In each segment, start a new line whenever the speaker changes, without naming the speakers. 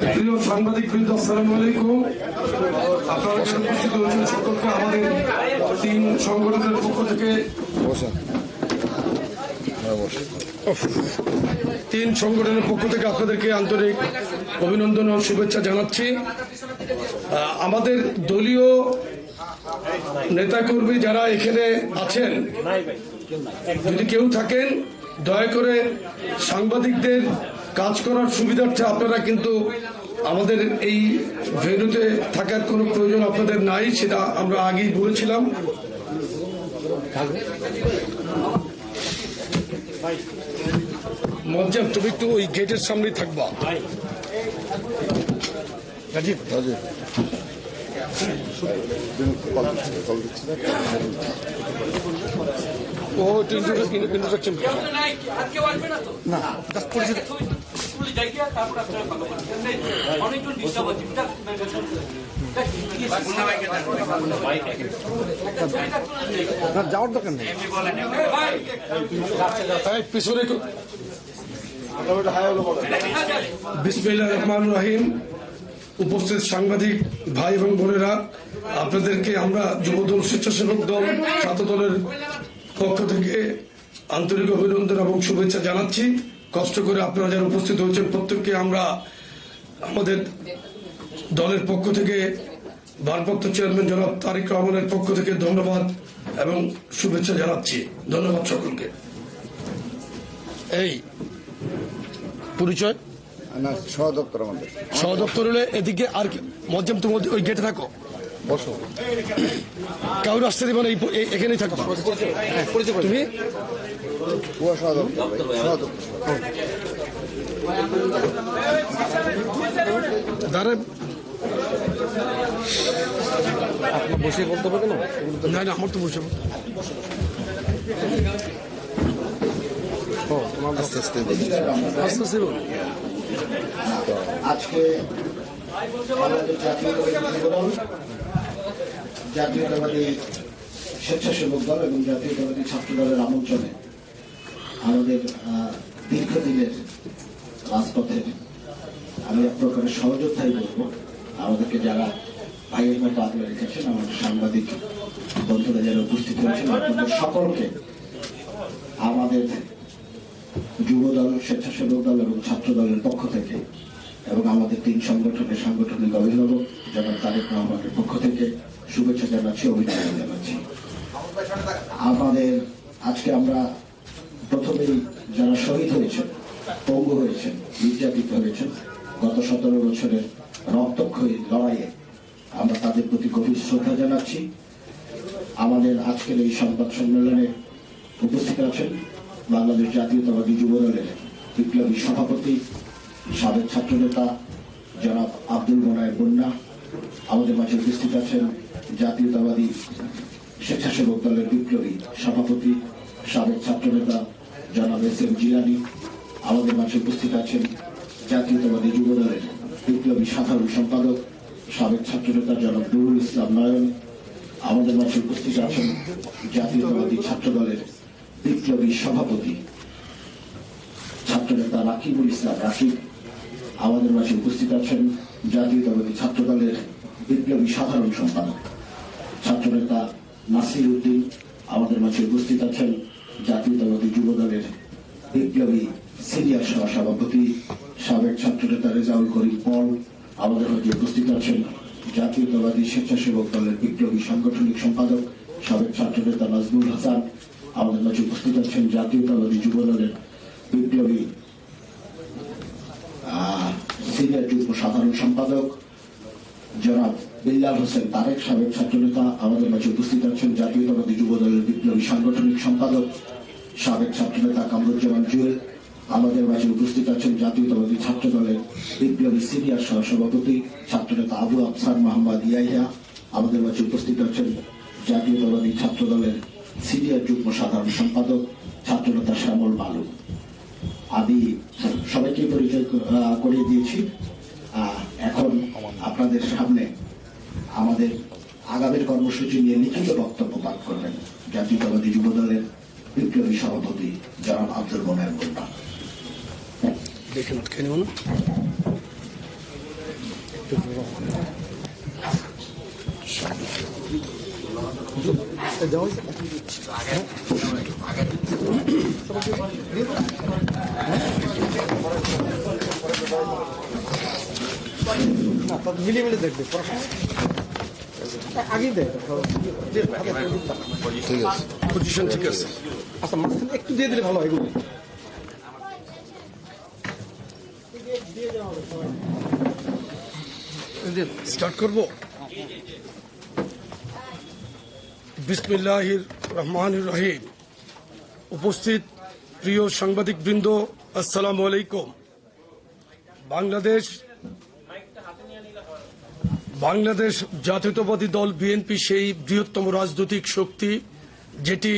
প্রিয় সাংবাদিক বৃন্দ, আসসালামু আলাইকুম। আপনারা এখানে উপস্থিত হয়েছেন সকলকে আমাদের তিন সংগঠনের পক্ষ থেকে। তিন সংগঠনের পক্ষ থেকে আপনাদেরকে আন্তরিক অভিনন্দন ও শুভেচ্ছা জানাচ্ছি। আমাদের দলীয় নেতাকর্মী যারা এখানে আছেন, যদি কেউ থাকেন, দয়া করে সাংবাদিকদের কাজ করার সুবিধার্থে আপনারা কিন্তু আমাদের এই ভেন্যুতে থাকার কোনো প্রয়োজন আপনাদের নাই সেটা আমরা আগেই বলেছিলাম। মজ্জাম তুমি একটু ওই গেটের সামনেই থাকবা। রাজীব। ও একটু ইন্ট্রোডাকশন
না স্কুলে যাই গিয়া তারপর আপনারা কথা বলবেন অনেকজন ডিস্টার্ব হচ্ছে
যাওয়ার দরকার নেই।
এই, পিছনে রহমান রহিম। উপস্থিত সাংবাদিক ভাই এবং বোনেরা আপনাদেরকে আমরা যুবদল স্বেচ্ছাসেবক দল ছাত্র দলের পক্ষ থেকে আন্তরিক অভিনন্দন এবং শুভেচ্ছা জানাচ্ছি। কষ্ট করে আপনারা যারা উপস্থিত হয়েছেন প্রত্যেককে আমরা আমাদের দলের পক্ষ থেকে ভারপ্রাপ্ত চেয়ারম্যান জনাব তারিক রহমানের পক্ষ থেকে ধন্যবাদ এবং শুভেচ্ছা জানাচ্ছি। ধন্যবাদ সকলকে। এই পরিচয়?
আমাদের
হলে এদিকে আর তুমি ওই গেটে থাকো।
বসো।
কাউর আসতে দিবে না এই এই- এখানেই তুমি?
ও
দাঁড়ে
আপনার বসে বলতে হবে কেন?
না না আমার তো বসে
আস্তে আস্তে
আস্তে আস্তে বল।
আজকে জাতীয়তাবাদী স্বেচ্ছাসেবক দল এবং জাতীয়তাবাদী ছাত্র দলের আমন্ত্রণে আমাদের দীর্ঘদিনের রাজপথের আমি এক প্রকারের সহযোদ্ধাই বলব। আমাদেরকে যারা ভাইয়ের মতো রেখেছেন আমাদের সাংবাদিক বন্ধুরা যারা উপস্থিত হয়েছেন, আপনাদের সকলকে আমাদের যুব দল, স্বেচ্ছাসেবক দল এবং ছাত্র দলের পক্ষ থেকে এবং আমাদের তিন সংগঠনের সাংগঠনিক অভিভাবক জনাব তারেক রহমানের পক্ষ থেকে শুভেচ্ছা জানাচ্ছি, অভিনন্দন জানাচ্ছি। আমাদের, আজকে আমরা প্রথমেই যারা শহীদ হয়েছেন, পঙ্গু হয়েছেন, নির্যাতিত হয়েছেন, গত সতেরো বছরের রক্তক্ষয়ী লড়াইয়ে আমরা তাদের প্রতি গভীর শ্রদ্ধা জানাচ্ছি। আমাদের আজকের এই সংবাদ সম্মেলনে উপস্থিত আছেন বাংলাদেশ জাতীয়তাবাদী যুব দলের বিপ্লবী সভাপতি, সাবেক ছাত্রনেতা জনাব আব্দুল মোনায়ের বন্যা আমাদের মাঝে উপস্থিত আছেন জাতীয়তাবাদী স্বেচ্ছাসেবক দলের বিপ্লবী সভাপতি, সাবেক ছাত্রনেতা জনাব এস এম জিরানি আমাদের মাঝে উপস্থিত আছেন জাতীয়তাবাদী যুব দলের বিপ্লবী সাধারণ সম্পাদক, সাবেক ছাত্রনেতা জনাব নুরুল ইসলাম নয়ন, আমাদের মাঝে উপস্থিত আছেন জাতীয়তাবাদী ছাত্র দলের বিপ্লবী সভাপতি, ছাত্রনেতা রাকিবুল ইসলাম রাকিব, আমাদের মাঝে উপস্থিত আছেন জাতীয়তাবাদী ছাত্র দলের বিপ্লবী সাধারণ সম্পাদক, ছাত্রনেতা নাসির উদ্দিন আমাদের মাঝে উপস্থিত আছেন জাতীয়তাবাদী যুব দলের বিপ্লবী সিনিয়র সহ সভাপতি, সাবেক ছাত্রনেতা রেজাউল করিম পল, আমাদের মাঝে উপস্থিত আছেন জাতীয়তাবাদী স্বেচ্ছাসেবক দলের বিপ্লবী সাংগঠনিক সম্পাদক, সাবেক ছাত্রনেতা নাজমুল হাসান। আমাদের মাঝে উপস্থিত আছেন জাতীয়তাবাদী যুব দলের বিপ্লবী সিনিয়র যুগ্ম সাধারণ সম্পাদক জনাব বিল্লাল হোসেন তারেক সাবেক ছাত্রনেতা আমাদের মাঝে উপস্থিত আছেন জাতীয়তাবাদী যুব দলের বিপ্লবী সাংগঠনিক সম্পাদক সাবেক ছাত্রনেতা কামরুজ্জামান জুয়েল, আমাদের মাঝে উপস্থিত আছেন জাতীয়তাবাদী ছাত্র দলের বিপ্লবী সিনিয়র সহসভাপতি ছাত্রনেতা আবু আফসার মোহাম্মদ ইয়াহিয়া, আমাদের মাঝে উপস্থিত আছেন জাতীয়তাবাদী ছাত্র দলের সিনিয়র যুগ্ম সাধারণ সম্পাদক ছাত্রনেতা শ্যামল বালু। আমি সবাইকে পরিচয় করিয়ে দিয়েছি। এখন আপনাদের সামনে আমাদের আগামীর কর্মসূচি নিয়ে লিখিত বক্তব্য পাঠ করবেন জাতীয়তাবাদী যুব দলের বিপ্লবী সভাপতি জনাব আব্দুল মোনায়ের মোল্লা
দেখে
মিলিয়ে মিলিয়ে দেখবে পড়াশোনা ঠিক আছে।
পজিশন ঠিক আছে।
আচ্ছা মাঝখানে একটু দিয়ে দিলে ভালো হয় এগুলো।
স্টার্ট করব? বিসমিল্লাহির রহমান রহিম। উপস্থিত প্রিয় সাংবাদিক বৃন্দ আসসালামু আলাইকুম। বাংলাদেশ বাংলাদেশ জাতীয়তাবাদী দল বিএনপি সেই বৃহত্তম রাজনৈতিক শক্তি, যেটি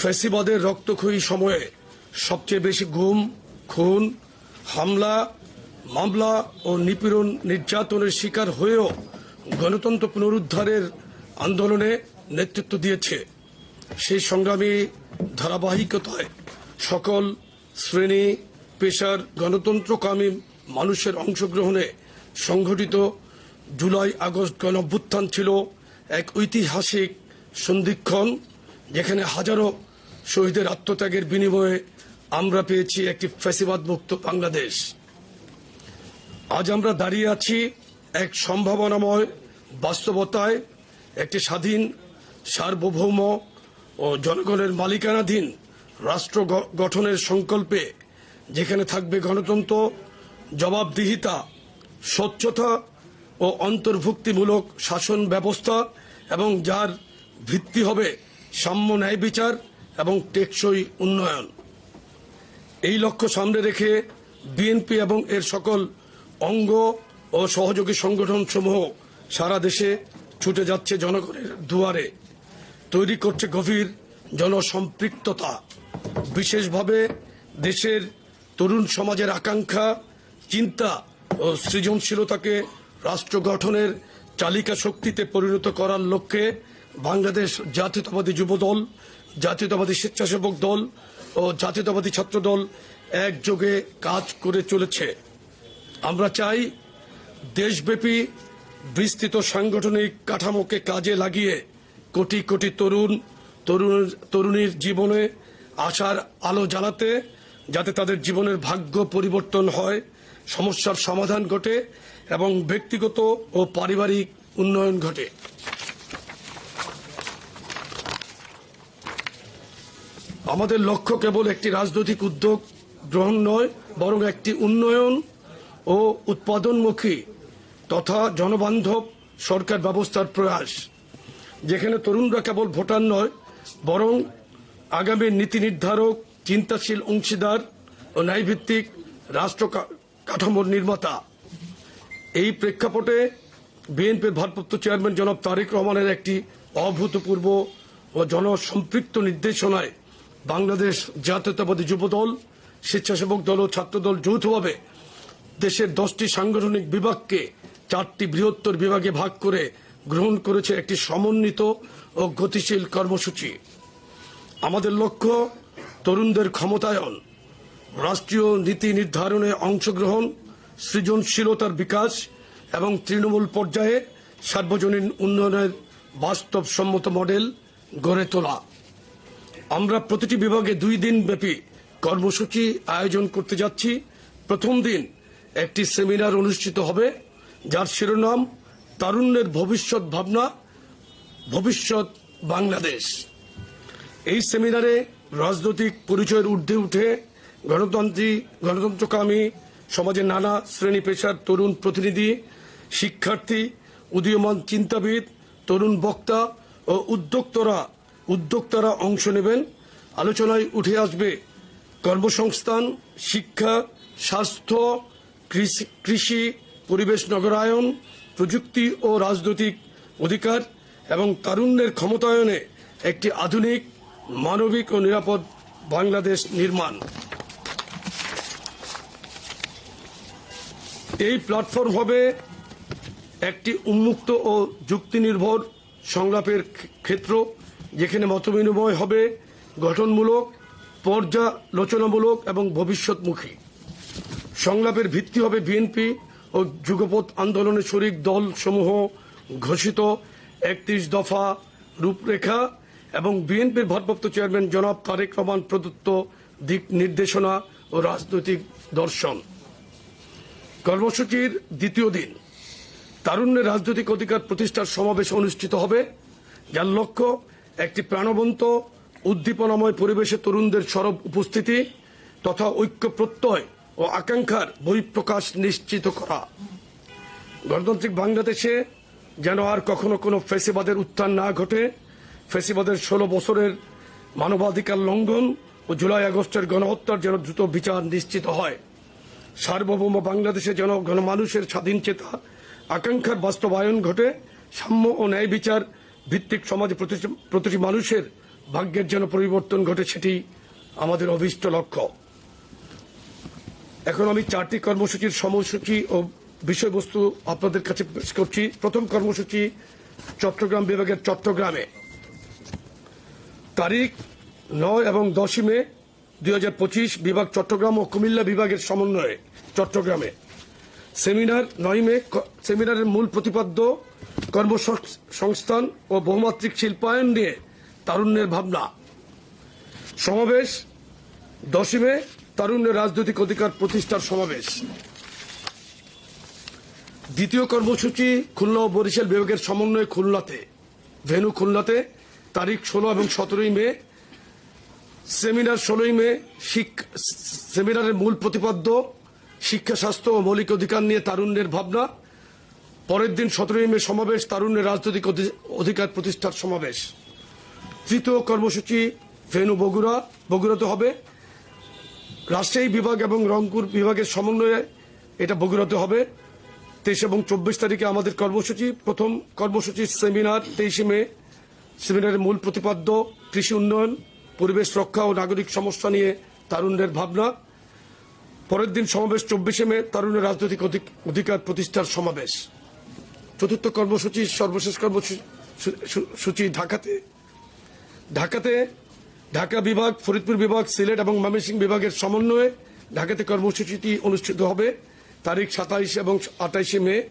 ফেসিবাদের রক্তক্ষয়ী সময়ে সবচেয়ে বেশি গুম, খুন, হামলা, মামলা ও নিপীড়ন নির্যাতনের শিকার হয়েও গণতন্ত্র পুনরুদ্ধারের আন্দোলনে নেতৃত্ব দিয়েছে। সেই সংগ্রামী ধারাবাহিকতায় সকল শ্রেণি, পেশার গণতন্ত্রকামী মানুষের অংশগ্রহণে সংঘটিত জুলাই আগস্ট গণ অভ্যুত্থান ছিল এক ঐতিহাসিক সন্ধিক্ষণ যেখানে হাজারো শহীদের আত্মত্যাগের বিনিময়ে আমরা পেয়েছি একটি ফ্যাসিবাদ মুক্ত বাংলাদেশ। আজ আমরা দাঁড়িয়ে আছি এক সম্ভাবনাময় বাস্তবতায়, একটি স্বাধীন, সার্বভৌম ও জনগণের মালিকানাধীন রাষ্ট্র গঠনের সংকল্পে যেখানে থাকবে গণতন্ত্র, জবাবদিহিতা, স্বচ্ছতা ও অন্তর্ভুক্তিমূলক শাসন ব্যবস্থা এবং যার ভিত্তি হবে সাম্য ন্যায় বিচার এবং টেকসই উন্নয়ন। এই লক্ষ্য সামনে রেখে বিএনপি এবং এর সকল অঙ্গ ও সহযোগী সংগঠন সমূহ সারা দেশে ছুটে যাচ্ছে জনগণের দুয়ারে। তৈরি করছে গভীর জনসম্পৃক্ততা। বিশেষভাবে দেশের তরুণ সমাজের আকাঙ্ক্ষা, চিন্তা ও সৃজনশীলতাকে রাষ্ট্র গঠনের চালিকা শক্তিতে পরিণত করার লক্ষ্যে বাংলাদেশ জাতীয়তাবাদী যুবদল, জাতীয়তাবাদী স্বেচ্ছাসেবক দল ও জাতীয়তাবাদী ছাত্র দল একযোগে কাজ করে চলেছে। আমরা চাই দেশব্যাপী বিস্তৃত সাংগঠনিক কাঠামোকে কাজে লাগিয়ে কোটি কোটি তরুণ তরুণ, তরুণীর জীবনে আশার আলো জ্বালাতে, যাতে তাদের জীবনের ভাগ্য পরিবর্তন হয়, সমস্যার সমাধান ঘটে এবং ব্যক্তিগত ও পারিবারিক উন্নয়ন ঘটে। আমাদের লক্ষ্য কেবল একটি রাজনৈতিক উদ্যোগ গ্রহণ নয়, বরং একটি উন্নয়ন ও উৎপাদনমুখী তথা জনবান্ধব সরকার ব্যবস্থার প্রয়াস, যেখানে তরুণরা কেবল ভোটার নয়, বরং আগামী নীতি নির্ধারক, চিন্তাশীল অংশীদার ও ন্যায়ভিত্তিক রাষ্ট্র কাঠামোর নির্মাতা। এই প্রেক্ষাপটে বিএনপির ভারপ্রাপ্ত চেয়ারম্যান জনাব তারেক রহমানের একটি অভূতপূর্ব ও জনসম্পৃক্ত নির্দেশনায় বাংলাদেশ জাতীয়তাবাদী যুবদল, স্বেচ্ছাসেবক দল ও ছাত্রদল যৌথভাবে দেশের দশটি সাংগঠনিক বিভাগকে চারটি বৃহত্তর বিভাগে ভাগ করে গ্রহণ করেছে একটি সমন্বিত ও গতিশীল কর্মসূচি। আমাদের লক্ষ্য তরুণদের ক্ষমতায়ন, রাষ্ট্রীয় নীতি নির্ধারণে অংশগ্রহণ সৃজনশীলতার বিকাশ এবং তৃণমূল পর্যায়ে সার্বজনীন উন্নয়নের বাস্তবসম্মত মডেল গড়ে তোলা। আমরা প্রতিটি বিভাগে দুই দিন ব্যাপী কর্মসূচি আয়োজন করতে যাচ্ছি। প্রথম দিন একটি সেমিনার অনুষ্ঠিত হবে, যার শিরোনাম তারুণ্যের ভবিষ্যৎ ভাবনা, ভবিষ্যৎ বাংলাদেশ। এই সেমিনারে রাজনৈতিক পরিচয়ের ঊর্ধ্বে উঠে গণতন্ত্রী, গণতন্ত্রকামী সমাজের নানা শ্রেণি পেশার তরুণ প্রতিনিধি, শিক্ষার্থী, উদীয়মান চিন্তাবিদ, তরুণ বক্তা ও উদ্যোক্তরা, উদ্যোক্তারা অংশ নেবেন। আলোচনায় উঠে আসবে কর্মসংস্থান, শিক্ষা, স্বাস্থ্য, কৃষি- পরিবেশ নগরায়ন, প্রযুক্তি ও রাজনৈতিক অধিকার এবং তারুণ্যের ক্ষমতায়নে একটি আধুনিক, মানবিক ও নিরাপদ বাংলাদেশ নির্মাণ। এই প্ল্যাটফর্ম হবে একটি উন্মুক্ত ও যুক্তিনির্ভর সংলাপের ক্ষেত্র, যেখানে মতবিনিময় হবে গঠনমূলক, পর্যালোচনামূলক এবং ভবিষ্যৎমুখী। সংলাপের ভিত্তি হবে বিএনপি ও যুগপৎ আন্দোলনের শরিক দল সমূহ ঘোষিত, একত্রিশ দফা রূপরেখা এবং বিএনপির ভারপ্রাপ্ত চেয়ারম্যান জনাব তারেক রহমান প্রদত্ত দিক নির্দেশনা ও রাজনৈতিক দর্শন। কর্মসূচির দ্বিতীয় দিন তারুণ্যের রাজনৈতিক অধিকার প্রতিষ্ঠার সমাবেশ অনুষ্ঠিত হবে, যার লক্ষ্য একটি প্রাণবন্ত, উদ্দীপনাময় পরিবেশে তরুণদের সরব উপস্থিতি তথা ঐক্য প্রত্যয় ও আকাঙ্ক্ষার বহিঃপ্রকাশ নিশ্চিত করা। গণতান্ত্রিক বাংলাদেশে যেন আর কখনো কোনো ফেসিবাদের উত্থান না ঘটে, ফেসিবাদের ষোলো বছরের মানবাধিকার লঙ্ঘন ও জুলাই আগস্টের গণহত্যার যেন দ্রুত বিচার নিশ্চিত হয়। সার্বভৌম বাংলাদেশে যেন গণমানুষের স্বাধীন চেতা, আকাঙ্ক্ষার বাস্তবায়ন ঘটে, সাম্য ও ন্যায় বিচার ভিত্তিক সমাজে প্রতিটি মানুষের ভাগ্যের যেন পরিবর্তন ঘটে সেটি আমাদের অভীষ্ট লক্ষ্য। এখন আমি চারটি কর্মসূচির সময়সূচি ও বিষয়বস্তু আপনাদের কাছে পেশ করছি। প্রথম কর্মসূচি চট্টগ্রাম বিভাগের চট্টগ্রামে। তারিখ নয় এবং দশই মে দুই হাজার পঁচিশ বিভাগ চট্টগ্রাম ও কুমিল্লা বিভাগের সমন্বয়ে চট্টগ্রামে। সেমিনার নয় মে সেমিনারের মূল প্রতিপাদ্য, কর্মসংস্থান ও বহুমাত্রিক শিল্পায়ন নিয়ে তারুণ্যের ভাবনা। সমাবেশ দশই মে তারুণ্যের রাজনৈতিক অধিকার প্রতিষ্ঠার সমাবেশ। দ্বিতীয় কর্মসূচি খুলনা ও বরিশাল বিভাগের সমন্বয়ে খুলনাতে। ভেনু খুলনাতে তারিখ ষোলো এবং সতেরোই মে সেমিনার ষোলোই মে সেমিনারের মূল প্রতিপাদ্য, শিক্ষা, স্বাস্থ্য ও মৌলিক অধিকার নিয়ে তারুণ্যের ভাবনা। পরের দিন সতেরোই মে সমাবেশ, তারুণ্যের রাজনৈতিক অধি- অধিকার প্রতিষ্ঠার সমাবেশ। তৃতীয় কর্মসূচি ভেনু বগুড়া, বগুড়াতে হবে। রাজশাহী বিভাগ এবং রংপুর বিভাগের সমন্বয়ে এটা বগুড়াতে হবে। তেইশ এবং চব্বিশ তারিখে আমাদের কর্মসূচি। প্রথম কর্মসূচি সেমিনার তেইশে মে। সেমিনারের মূল প্রতিপাদ্য, কৃষি উন্নয়ন। পরিবেশ রক্ষা ও নাগরিক সমস্যা নিয়ে তারুণ্যের ভাবনা। পরের দিন সমাবেশ চব্বিশে মে তারুণ্যের রাজনৈতিক অধিক- অধিকার প্রতিষ্ঠার সমাবেশ। চতুর্থ কর্মসূচি, সর্বশেষ কর্মসূচি ঢাকাতে। ঢাকাতে ঢাকা বিভাগ, ফরিদপুর বিভাগ, সিলেট এবং ময়মনসিংহ বিভাগের সমন্বয়ে ঢাকাতে কর্মসূচিটি অনুষ্ঠিত হবে। তারিখ সাতাইশ এবং আঠাইশে মে।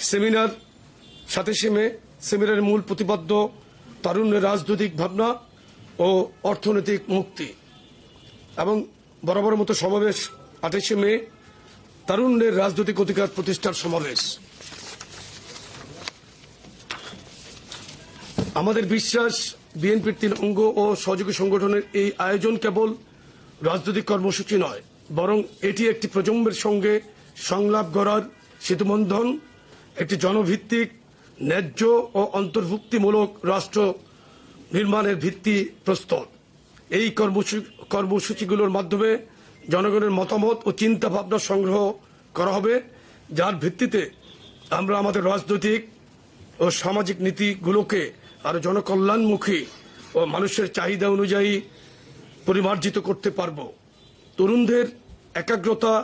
সেমিনার সাতাইশে মে, সেমিনারের মূল প্রতিপাদ্য তারুণ্যের রাজনৈতিক ভাবনা। ও অর্থনৈতিক মুক্তি। এবং বরাবর মতো সমাবেশ আঠাইশে মে তারুণ্যের রাজনৈতিক অধিকার প্রতিষ্ঠার সমাবেশ। আমাদের বিশ্বাস, বিএনপির তিন অঙ্গ ও সহযোগী সংগঠনের এই আয়োজন কেবল রাজনৈতিক কর্মসূচি নয়, বরং এটি একটি প্রজন্মের সঙ্গে সংলাপ গড়ার সেতুবন্ধন, একটি জনভিত্তিক, ন্যায্য ও অন্তর্ভুক্তিমূলক রাষ্ট্র নির্মাণের ভিত্তি প্রস্তর। এই কর্মসূচি কর্মসূচিগুলোর মাধ্যমে জনগণের মতামত ও চিন্তা ভাবনা সংগ্রহ করা হবে, যার ভিত্তিতে আমরা আমাদের রাজনৈতিক ও সামাজিক নীতিগুলোকে আরও জনকল্যাণমুখী ও মানুষের চাহিদা অনুযায়ী পরিমার্জিত করতে পারব। তরুণদের একাগ্রতা,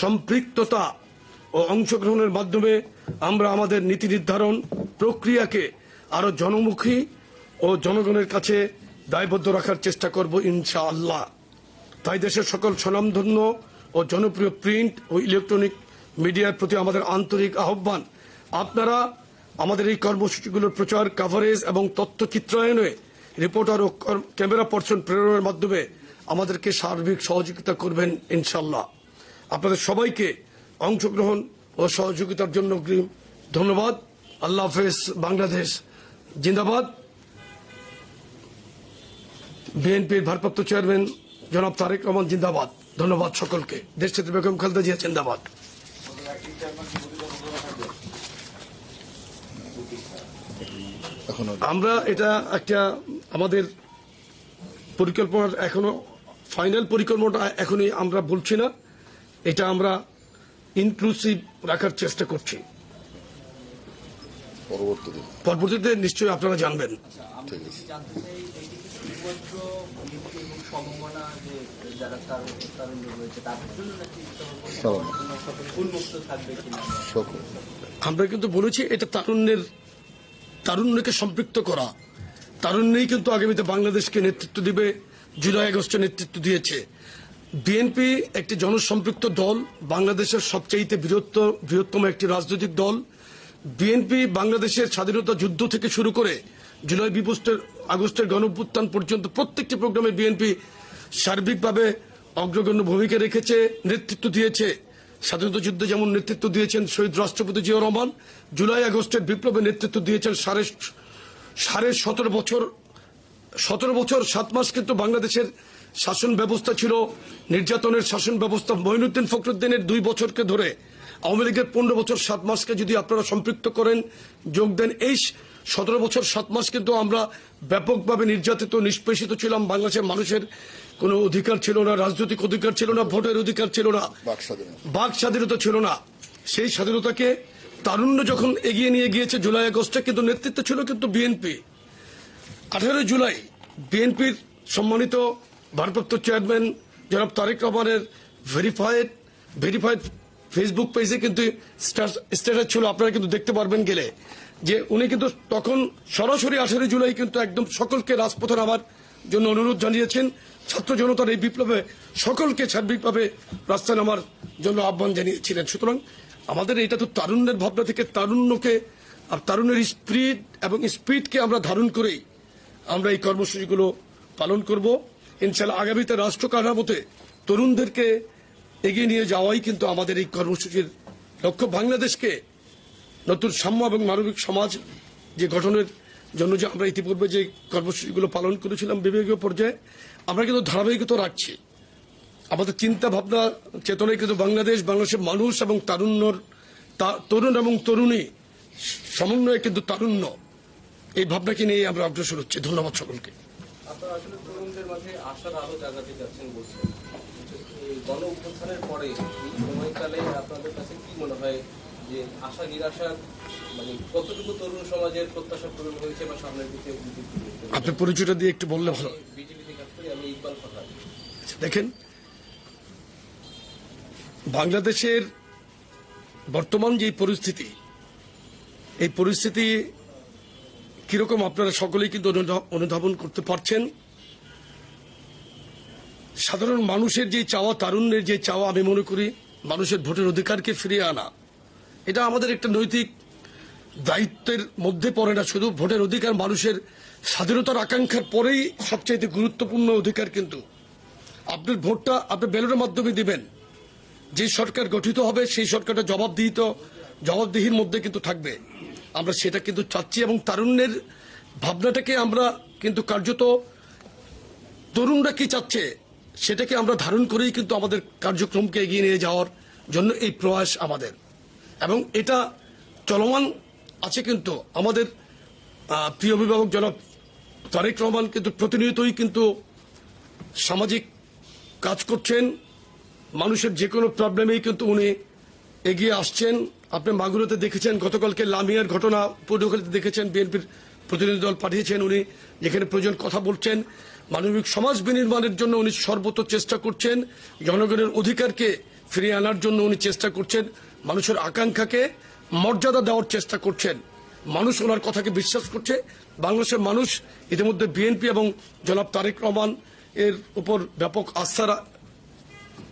সম্পৃক্ততা ও অংশগ্রহণের মাধ্যমে আমরা আমাদের নীতি নির্ধারণ প্রক্রিয়াকে আরও জনমুখী ও জনগণের কাছে দায়বদ্ধ রাখার চেষ্টা করব ইনশাআল্লাহ। তাই দেশের সকল স্বনামধন্য ও জনপ্রিয় প্রিন্ট ও ইলেকট্রনিক মিডিয়ার প্রতি আমাদের আন্তরিক আহ্বান। আপনারা আমাদের এই কর্মসূচিগুলোর প্রচার কাভারেজ এবং তথ্য চিত্রায়নে রিপোর্টার ও ক্যামেরা পার্সন প্রেরণের মাধ্যমে আমাদেরকে সার্বিক সহযোগিতা করবেন ইনশাল্লাহ আপনাদের সবাইকে অংশগ্রহণ ও সহযোগিতার জন্য ধন্যবাদ। আল্লাহ হাফেজ, বাংলাদেশ জিন্দাবাদ। বিএনপির ভারপ্রাপ্ত চেয়ারম্যান জনাব তারেক রহমান জিন্দাবাদ। ধন্যবাদ সকলকে। দেশ নেত্রী বেগম খালেদা জিয়া জিন্দাবাদ। আমরা এটা একটা আমাদের পরিকল্পনার এখনও ফাইনাল পরিকল্পনাটা এখনই আমরা বলছি না। এটা আমরা ইনক্লুসিভ রাখার চেষ্টা করছি। পরবর্তীতে নিশ্চয়ই আপনারা জানবেন।
ঠিক আছে।
জানতে চাই এইটি কি শুধুমাত্র নীতি এবং সমমনা যে যারা তারুণ্য রয়েছে তাদের জন্য নাকি উন্মুক্ত থাকবে কিনা?
আমরা কিন্তু বলেছি এটা তারুণ্যের তারুণ্যকে সম্পৃক্ত করা। তারুণ্যই কিন্তু আগামীতে বাংলাদেশকে নেতৃত্ব দিবে জুলাই আগস্টে নেতৃত্ব দিয়েছে। বিএনপি একটি জনসম্পৃক্ত দল বাংলাদেশের সবচাইতে বৃহত্তম বৃহত্তম একটি রাজনৈতিক দল। বিএনপি বাংলাদেশের স্বাধীনতা যুদ্ধ থেকে শুরু করে জুলাই বিপস্টের আগস্টের গণভ্যুত্থান পর্যন্ত প্রত্যেকটি প্রোগ্রামে বিএনপি সার্বিকভাবে অগ্রগণ্য ভূমিকা রেখেছে, নেতৃত্ব দিয়েছে। স্বাধীনতা যুদ্ধে যেমন নেতৃত্ব দিয়েছেন শহীদ রাষ্ট্রপতি জিয়া রহমান, জুলাই আগস্টের বিপ্লবে নেতৃত্ব দিয়েছেন সাড়ে সাড়ে সতেরো বছর সতেরো বছর সাত মাস কিন্তু বাংলাদেশের শাসন ব্যবস্থা ছিল। নির্যাতনের শাসন ব্যবস্থা মঈনুদ্দিন ফখরুদ্দিনের দুই বছরকে ধরে। আওয়ামী লীগের পনেরো বছর সাত মাসকে যদি আপনারা সম্পৃক্ত করেন, যোগ দেন, এই সতেরো বছর সাত মাস কিন্তু আমরা ব্যাপকভাবে নির্যাতিত নিষ্পেষিত ছিলাম। বাংলাদেশের মানুষের কোনো অধিকার ছিল না রাজনৈতিক অধিকার ছিল না ভোটের অধিকার ছিল না
বাক স্বাধীনতা।
ছিল না। সেই স্বাধীনতাকে তারুণ্য যখন এগিয়ে নিয়ে গিয়েছে জুলাই আগস্টে কিন্তু নেতৃত্ব ছিল কিন্তু বিএনপি আঠারোই জুলাই বিএনপির সম্মানিত ভারপ্রাপ্ত চেয়ারম্যান জনাব তারেক রহমানের ভেরিফাইড ভেরিফাইড ফেসবুক পেজে কিন্তু স্ট্যাটাস ছিল। আপনারা কিন্তু দেখতে পারবেন গেলে। যে উনি কিন্তু তখন সরাসরি আঠারোই জুলাই কিন্তু একদম সকলকে রাজপথে নামার জন্য অনুরোধ জানিয়েছেন। ছাত্র জনতার এই বিপ্লবে সকলকে সার্বিকভাবে রাস্তায় নামার জন্য আহ্বান জানিয়েছিলেন। সুতরাং আমাদের এটা তো তারুণ্যের ভাবনা থেকে তারুণ্যকে আর তারুণ্যের স্পিরিট এবং স্পিডকে আমরা ধারণ করেই আমরা এই কর্মসূচিগুলো পালন করব। ইনশাল্লাহ আগামীতে রাষ্ট্র তরুণদেরকে এগিয়ে নিয়ে যাওয়াই কিন্তু আমাদের এই কর্মসূচির লক্ষ্য। বাংলাদেশকে নতুন সাম্য এবং মানবিক সমাজ যে গঠনের জন্য যে আমরা ইতিপূর্বে যে কর্মসূচিগুলো পালন করেছিলাম বিভাগীয় পর্যায়ে, আমরা কিন্তু ধারাবাহিকতা রাখছি। আমাদের চিন্তা ভাবনা চেতনায় কিন্তু বাংলাদেশ, বাংলাদেশের মানুষ এবং তারুণ্যর তরুণ এবং তরুণী সমন্বয়ে কিন্তু তারুণ্য। এই ভাবনাকে নিয়ে আমরা অগ্রসর হচ্ছি। ধন্যবাদ সকলকে।
গণ পরে এই সময়কালে আপনাদের কাছে কি মনে হয়? যে আশা নিরাশার মানে কতটুকু তরুণ সমাজের প্রত্যাশা পূরণ হয়েছে বা সামনের দিকে
আপনার পরিচয়টা দিয়ে একটু বললে ভালো
বিজেপি কাজ করি আমি ইকবাল কথা
দেখেন বাংলাদেশের বর্তমান যে পরিস্থিতি এই পরিস্থিতি কীরকম আপনারা সকলেই কিন্তু অনুধাবন করতে পারছেন। সাধারণ মানুষের যে চাওয়া তারুণ্যের যে চাওয়া আমি মনে করি মানুষের ভোটের অধিকারকে ফিরিয়ে আনা। এটা আমাদের একটা নৈতিক দায়িত্বের মধ্যে পড়ে না, শুধু ভোটের অধিকার মানুষের স্বাধীনতার আকাঙ্ক্ষার পরেই সবচাইতে গুরুত্বপূর্ণ অধিকার কিন্তু। আপনার ভোটটা আপনি ব্যালটের মাধ্যমে দিবেন। যে সরকার গঠিত হবে, সেই সরকারটা জবাবদিহিত, জবাবদিহির মধ্যে কিন্তু থাকবে। আমরা সেটা কিন্তু চাচ্ছি এবং তারুণ্যের ভাবনাটাকে আমরা কিন্তু কার্যত তরুণরা কি চাচ্ছে, সেটাকে আমরা ধারণ করেই কিন্তু আমাদের কার্যক্রমকে এগিয়ে নিয়ে যাওয়ার জন্য এই প্রয়াস আমাদের। এবং এটা চলমান আছে কিন্তু আমাদের প্রিয় অভিভাবক জনাব তারেক রহমান কিন্তু প্রতিনিয়তই কিন্তু সামাজিক কাজ করছেন। মানুষের যে কোনো প্রবলেমেই কিন্তু উনি এগিয়ে আসছেন। আপনি মাগুরাতে দেখেছেন, গতকালকে লামিয়ার ঘটনা পটুয়াখালীতে দেখেছেন, বিএনপির প্রতিনিধি দল পাঠিয়েছেন উনি, যেখানে প্রয়োজন কথা বলছেন। মানবিক সমাজ বিনির্মাণের জন্য উনি সর্বত চেষ্টা করছেন। জনগণের অধিকারকে ফিরিয়ে আনার জন্য উনি চেষ্টা করছেন। মানুষের আকাঙ্ক্ষাকে মর্যাদা দেওয়ার চেষ্টা করছেন। মানুষ ওনার কথাকে বিশ্বাস করছে। বাংলাদেশের মানুষ ইতিমধ্যে বিএনপি এবং জনাব তারেক রহমান এর উপর ব্যাপক আস্থা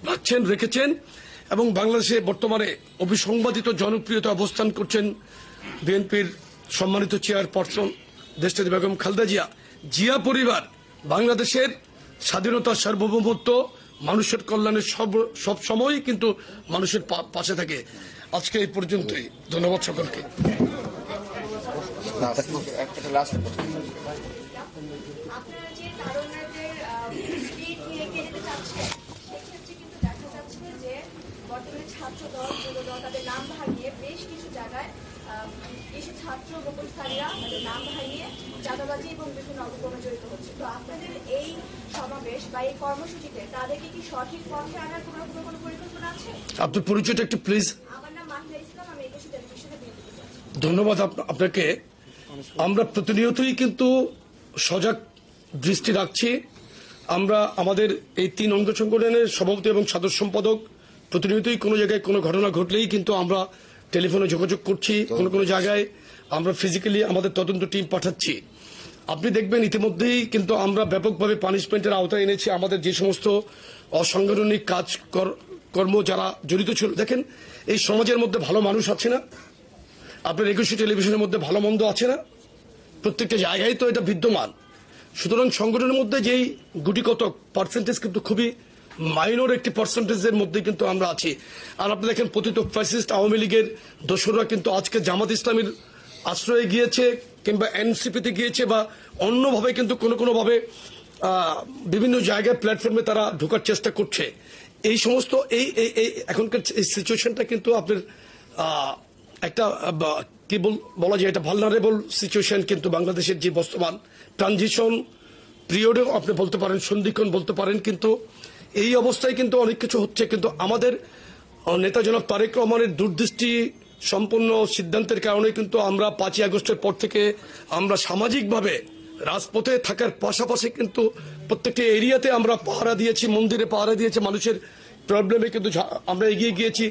রাখছেন, রেখেছেন এবং বাংলাদেশে বর্তমানে অভিসংবাদিত জনপ্রিয়তা অবস্থান করছেন বিএনপির সম্মানিত চেয়ারপারসন দেশটি বেগম খালদা জিয়া। জিয়া পরিবার বাংলাদেশের স্বাধীনতা সার্বভৌমত্ব মানুষের কল্যাণে সব সব সময়ই কিন্তু মানুষের পা- পাশে থাকে। আজকে এই পর্যন্তই। ধন্যবাদ সকলকে।
একটা লাস্ট
আপনারা যে তারুণ্যদের স্পিড নিয়ে এগিয়ে যেতে চাচ্ছেন সেক্ষেত্রে কিন্তু দেখা যাচ্ছে যে বর্তমানে ছাত্র দল যুব দল তাদের নাম ভাঙিয়ে বেশ কিছু জায়গায় কিছু ছাত্র গোপনকারীরা তাদের নাম ভাঙিয়ে চাঁদাবাজি এবং বিভিন্ন অপকর্মে জড়িত হচ্ছে। তো আপনাদের এই সমাবেশ বা এই কর্মসূচিতে তাদেরকে কি সঠিক পথে আনার কোনো কোনো পরিকল্পনা আছে?
আপনার পরিচয়টা একটু প্লিজ
আমার নাম মাহিলা ইসলাম আমি একুশে টেলিভিশনে
ধন্যবাদ আপ- আপনাকে। আমরা প্রতিনিয়তই কিন্তু সজাগ দৃষ্টি রাখছি। আমরা আমাদের এই তিন অঙ্গ সংগঠনের সভাপতি এবং সদস্য সম্পাদক প্রতিনিয়তই কোনো জায়গায় কোনো ঘটনা ঘটলেই কিন্তু আমরা টেলিফোনে যোগাযোগ করছি কোনো কোনো জায়গায়। আমরা ফিজিক্যালি আমাদের তদন্ত টিম পাঠাচ্ছি। আপনি দেখবেন ইতিমধ্যেই কিন্তু আমরা ব্যাপকভাবে পানিশমেন্টের আওতায় এনেছি। আমাদের যে সমস্ত অসাংগঠনিক কাজ কর- কর্ম যারা জড়িত ছিল, দেখেন, এই সমাজের মধ্যে ভালো মানুষ আছে না। আপনার একুশে টেলিভিশনের মধ্যে ভালো মন্দ আছে না। প্রত্যেকটা জায়গায় তো এটা বিদ্যমান। সুতরাং সংগঠনের মধ্যে যেই গুটি কতক পার্সেন্টেজ কিন্তু খুবই মাইনর একটি পার্সেন্টেজের মধ্যে কিন্তু আমরা আছি। আর আপনি দেখেন, পতিত ফ্যাসিস্ট আওয়ামী লীগের দোসররা কিন্তু আজকে জামাত ইসলামীর আশ্রয়ে গিয়েছে। কিংবা এনসিপিতে গিয়েছে বা অন্যভাবে কিন্তু কোনো কোনোভাবে বিভিন্ন জায়গায় প্ল্যাটফর্মে তারা ঢোকার চেষ্টা করছে। এই সমস্ত এই, এই- এখনকার এই সিচুয়েশনটা কিন্তু আপনার একটা কি বল- যায় এটা ভালনারেবল সিচুয়েশন কিন্তু বাংলাদেশের যে বর্তমান ট্রানজিশন পিরিয়ডেও আপনি বলতে পারেন, সন্ধিক্ষণ বলতে পারেন, কিন্তু এই অবস্থায় কিন্তু অনেক কিছু হচ্ছে। কিন্তু আমাদের নেতা জনাব তারেক রহমানের দূরদৃষ্টি সম্পন্ন সিদ্ধান্তের কারণে কিন্তু আমরা পাঁচই আগস্টের পর থেকে আমরা সামাজিকভাবে রাজপথে থাকার পাশাপাশি কিন্তু প্রত্যেকটি এরিয়াতে আমরা পাহারা দিয়েছি, মন্দিরে পাহারা দিয়েছি, মানুষের প্রবলেমে কিন্তু আমরা এগিয়ে গিয়েছি।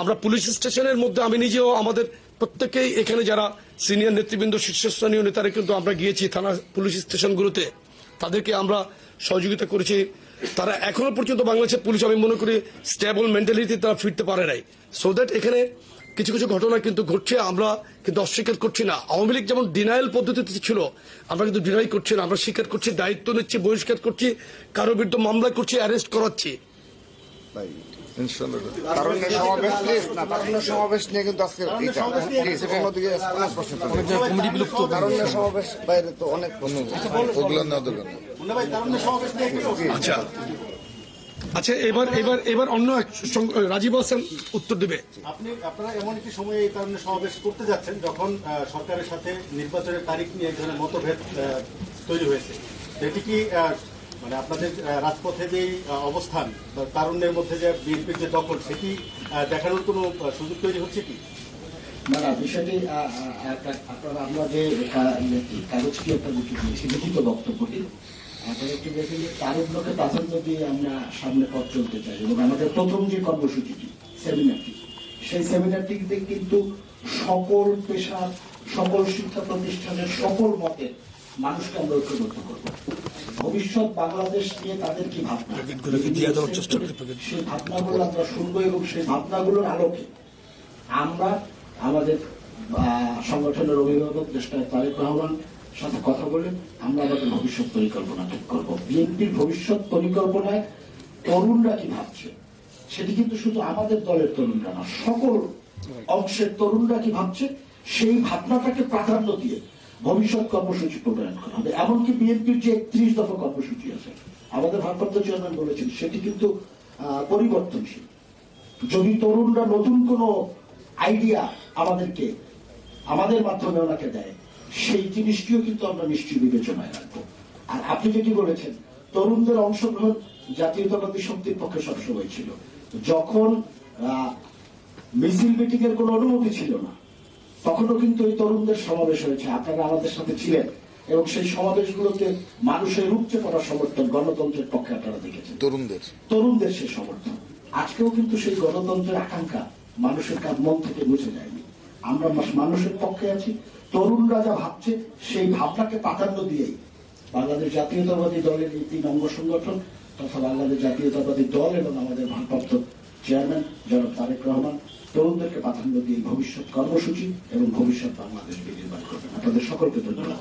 আমরা পুলিশ স্টেশনের মধ্যে আমি নিজেও আমাদের প্রত্যেকেই এখানে যারা সিনিয়র নেতৃবৃন্দ, শীর্ষস্থানীয় নেতারা কিন্তু আমরা গিয়েছি থানা পুলিশ স্টেশনগুলোতে। তাদেরকে আমরা সহযোগিতা করেছি। তারা এখনও পর্যন্ত বাংলাদেশের পুলিশ আমি মনে করি স্টেবল মেন্টালিটি তারা ফিরতে পারে নাই। সো দ্যাট এখানে কিছু কিছু ঘটনা কিন্তু ঘটছে আমরা কিন্তু অস্বীকার করছি না। আওয়ামী লীগ যেমন ডিনায়াল পদ্ধতিতে ছিল আমরা কিন্তু ডিনাই করছি না আমরা স্বীকার করছি দায়িত্ব নিচ্ছি বহিষ্কার করছি কারও বিরুদ্ধে মামলা করছি অ্যারেস্ট করাচ্ছি।
সমাবেশ নিয়ে কিন্তু আজকে সমাবেশ বাইরে তো অনেক
আচ্ছা। আচ্ছা এবার এবার এবার অন্য রাজীব হাসান উত্তর দেবে।
আপনি আপনারা এমন একটি সময়ে এই কারণে সমাবেশ করতে যাচ্ছেন যখন সরকারের সাথে নির্বাচনের তারিখ নিয়ে এক ধরনের মতভেদ তৈরি হয়েছে। এটি কি মানে আপনাদের রাজপথে যে অবস্থান বা তারুণ্যের মধ্যে যে বিএনপির যে দখল সেটি দেখানোর কোনো সুযোগ তৈরি হচ্ছে কি?
না না বিষয়টি আপনারা আমরা যে কাগজটি একটা লিখে দিয়েছি লিখিত বক্তব্যটি। একটু দেখে দিয়ে আমরা সামনে পথ চলতে চাই এবং আমাদের প্রথম যে কর্মসূচিটি সেমিনারটি সেই সেমিনারটিতে কিন্তু সকল পেশার সকল শিক্ষা প্রতিষ্ঠানের সকল মতে মানুষকে আমরা ঐক্যবদ্ধ করব ভবিষ্যৎ বাংলাদেশ নিয়ে তাদের কি ভাবনা। সেই ভাবনাগুলো আমরা শুনব এবং সেই ভাবনাগুলোর আলোকে আমরা আমাদের আহ, সংগঠনের অভিভাবক দেশটা তারেক রহমান সাথে কথা বলে আমরা আমাদের ভবিষ্যৎ পরিকল্পনা ঠিক করব। বিএনপির ভবিষ্যৎ পরিকল্পনায় তরুণরা কি ভাবছে? সেটি কিন্তু শুধু আমাদের দলের তরুণরা না, সকল অংশের তরুণরা কি ভাবছে? সেই ভাবনাটাকে প্রাধান্য দিয়ে ভবিষ্যৎ কর্মসূচি প্রণয়ন করা হবে। এমনকি বিএনপির যে একত্রিশ দফা কর্মসূচি আছে, আমাদের ভারপ্রাপ্ত চেয়ারম্যান বলেছেন, সেটি কিন্তু পরিবর্তনশীল। যদি তরুণরা নতুন কোনো আইডিয়া আমাদেরকে, আমাদের মাধ্যমে ওনাকে দেয় সেই জিনিসটিও কিন্তু আমরা নিশ্চয়ই বিবেচনায় রাখব। আর আপনি যেটি বলেছেন তরুণদের অংশগ্রহণ জাতীয়তাবাদী শক্তির পক্ষে সবসময় ছিল। যখন মিছিল মিটিং এর কোনো অনুমতি ছিল না তখনও কিন্তু এই তরুণদের সমাবেশ হয়েছে। আপনারা আমাদের সাথে ছিলেন এবং সেই সমাবেশগুলোতে মানুষের উপচে পড়া সমর্থন গণতন্ত্রের পক্ষে আপনারা দেখেছেন।
তরুণদের।
তরুণদের সেই সমর্থন। আজকেও কিন্তু সেই গণতন্ত্রের আকাঙ্ক্ষা মানুষের কাজ মন থেকে মুছে যায়নি। আমরা মানুষের পক্ষে আছি তরুণরা যা ভাবছে, সেই ভাবনাকে প্রাধান্য দিয়েই বাংলাদেশ জাতীয়তাবাদী দলের এই তিন অঙ্গ সংগঠন তথা বাংলাদেশ জাতীয়তাবাদী দল এবং আমাদের ভারপ্রাপ্ত চেয়ারম্যান জনাব তারেক রহমান তরুণদেরকে প্রাধান্য দিয়ে ভবিষ্যৎ কর্মসূচি এবং ভবিষ্যৎ বাংলাদেশ বিনির্মাণ করবেন আপনাদের সকলকে ধন্যবাদ।